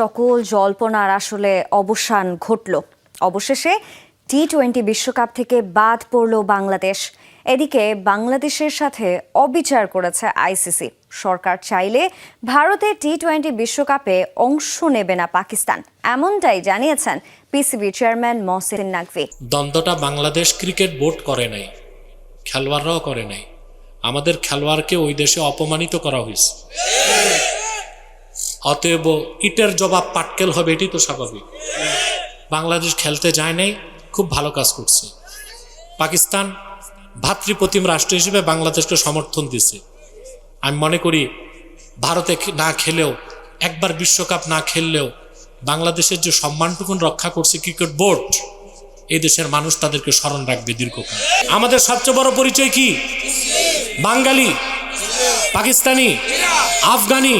সকল জল্পনার আসলে অবসান ঘটল। অবশেষে টি টোয়েন্টি বিশ্বকাপ থেকে বাদ পড়ল বাংলাদেশ। এদিকে বাংলাদেশের সাথে অবিচার করেছে আইসিসি সরকার চাইলে ভারতে টি টোয়েন্টি বিশ্বকাপে অংশ নেবে না পাকিস্তান। এমনটাই জানিয়েছেন পিসিবি চেয়ারম্যান মহসিন নাকভি। দ্বন্দ্বটা বাংলাদেশ ক্রিকেট বোর্ড করে নাই, খেলোয়াড়রাও করে নাই। আমাদের খেলোয়াড়কে ওই দেশে অপমানিত করা হয়েছে। অতএব ইটের জবাব পাটকেল হবে এটি তো স্বাভাবিক। বাংলাদেশ খেলতে যায় নাই, খুব ভালো কাজ করছে। পাকিস্তান ভাতৃপ্রতিম রাষ্ট্র হিসেবে বাংলাদেশকে সমর্থন দিছে। আমি মনে করি, ভারতে না খেলেও, একবার বিশ্বকাপ না খেললেও, বাংলাদেশের যে সম্মানটুকুন রক্ষা করছে ক্রিকেট বোর্ড, এই দেশের মানুষ তাদেরকে স্মরণ রাখবে দীর্ঘকাল। আমাদের সবচেয়ে বড় পরিচয় কি? বাঙালি, পাকিস্তানি, আফগানি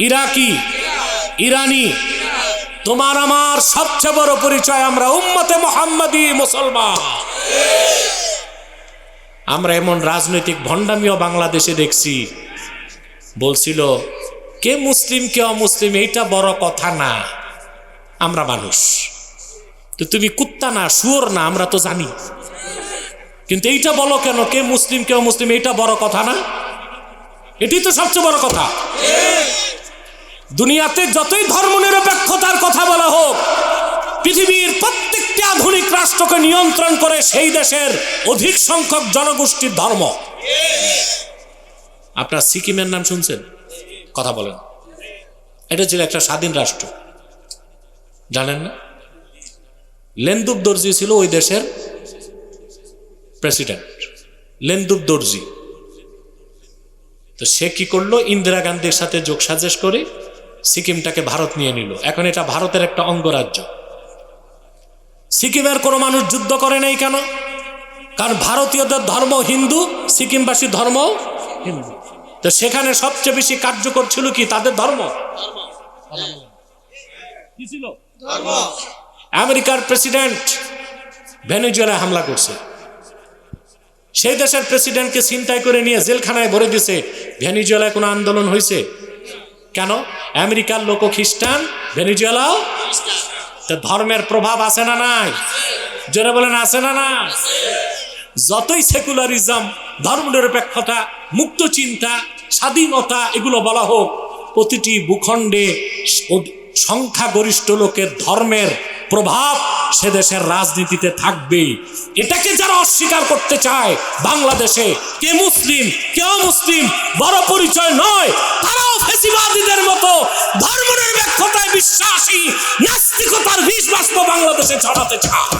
ইরাকি, ইরানি। তোমার আমার সবচেয়ে বড় পরিচয়, আমরা উম্মতে মোহাম্মদী মুসলমান। আমরা এমন রাজনৈতিক ভণ্ডামিও বাংলাদেশে দেখছি। বলছিল, কে মুসলিম, কে অমুসলিম, এইটা বড় কথা না। আমরা মানুষ। তো তুমি কুত্তা না, শুয়োর না, আমরা তো জানি। কিন্তু এইটা বলো কেন, কে মুসলিম, কে অমুসলিম, এইটা বড় কথা না? এটি তো সবচেয়ে বড় কথা। দুনিয়াতে যতই ধর্ম নিরপেক্ষতার কথা বলা হোক, পৃথিবীর প্রত্যেকটি আধুনিক রাষ্ট্রকে নিয়ন্ত্রণ করে সেই দেশের অধিক সংখ্যক জনগোষ্ঠীর ধর্ম। আপনার সিকিমের নাম শুনছেন? কথা বলেন। এটা ছিল একটা স্বাধীন রাষ্ট্র। জানেন না? লেন্দুব দর্জি ছিল ওই দেশের প্রেসিডেন্ট। লেন্দুব দর্জি তো সে কি করল? ইন্দিরা গান্ধীর সাথে যোগ সাজেশ করে সিকিমটাকে ভারত নিয়ে নিল। এখন এটা ভারতের একটা অঙ্গরাজ্য। সিকিমের কোনো মানুষ যুদ্ধ করে নাই কেন? কারণ ভারতীয়দের ধর্ম হিন্দু সিকিমবাসীর ধর্ম হিন্দু। তো সেখানে সবচেয়ে বেশি কার্যকর ছিল কি? তাদের ধর্ম। কি ছিল? আমেরিকার প্রেসিডেন্ট ভেনেজুয়েলায় হামলা করছে। সেই দেশের প্রেসিডেন্টকে ছিনতাই করে নিয়ে জেলখানায় ভরে দিছে। ভেনিজুয়েলায় কোনো আন্দোলন হয়েছে কেন? আমেরিকার লোক খ্রিস্টান ভেনিজুয়েলাও তো ধর্মের প্রভাব আছে না নাই? জোরে বলেন, আছে না না যতই সেকুলারিজম ধর্ম নিরপেক্ষতা মুক্ত চিন্তা, স্বাধীনতা এগুলো বলা হোক, প্রতিটি ভূখণ্ডে সংখ্যাগরিষ্ঠ লোকের ধর্মের প্রভাব সে দেশের রাজনীতিতে থাকবেই। এটাকে যারা অস্বীকার করতে চায় বাংলাদেশে, কে মুসলিম কেউ মুসলিম বড় পরিচয় নয়, তারাও ফেসিবাদীদের মতো ধর্মনিরপেক্ষতায় বিশ্বাসী, নাস্তিকতার বিষ বাংলাদেশে ছড়াতে চায়।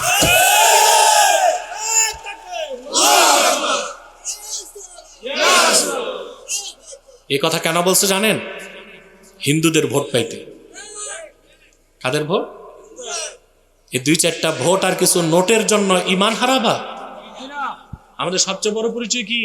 এ কথা কেন বলছে জানেন? হিন্দুদের ভোট পাইতে। কাদের ভোট? এই দুই চারটা ভোট আর কিছু নোটের জন্য ইমান হারাবা? আমাদের সবচেয়ে বড় পরিচয় কি?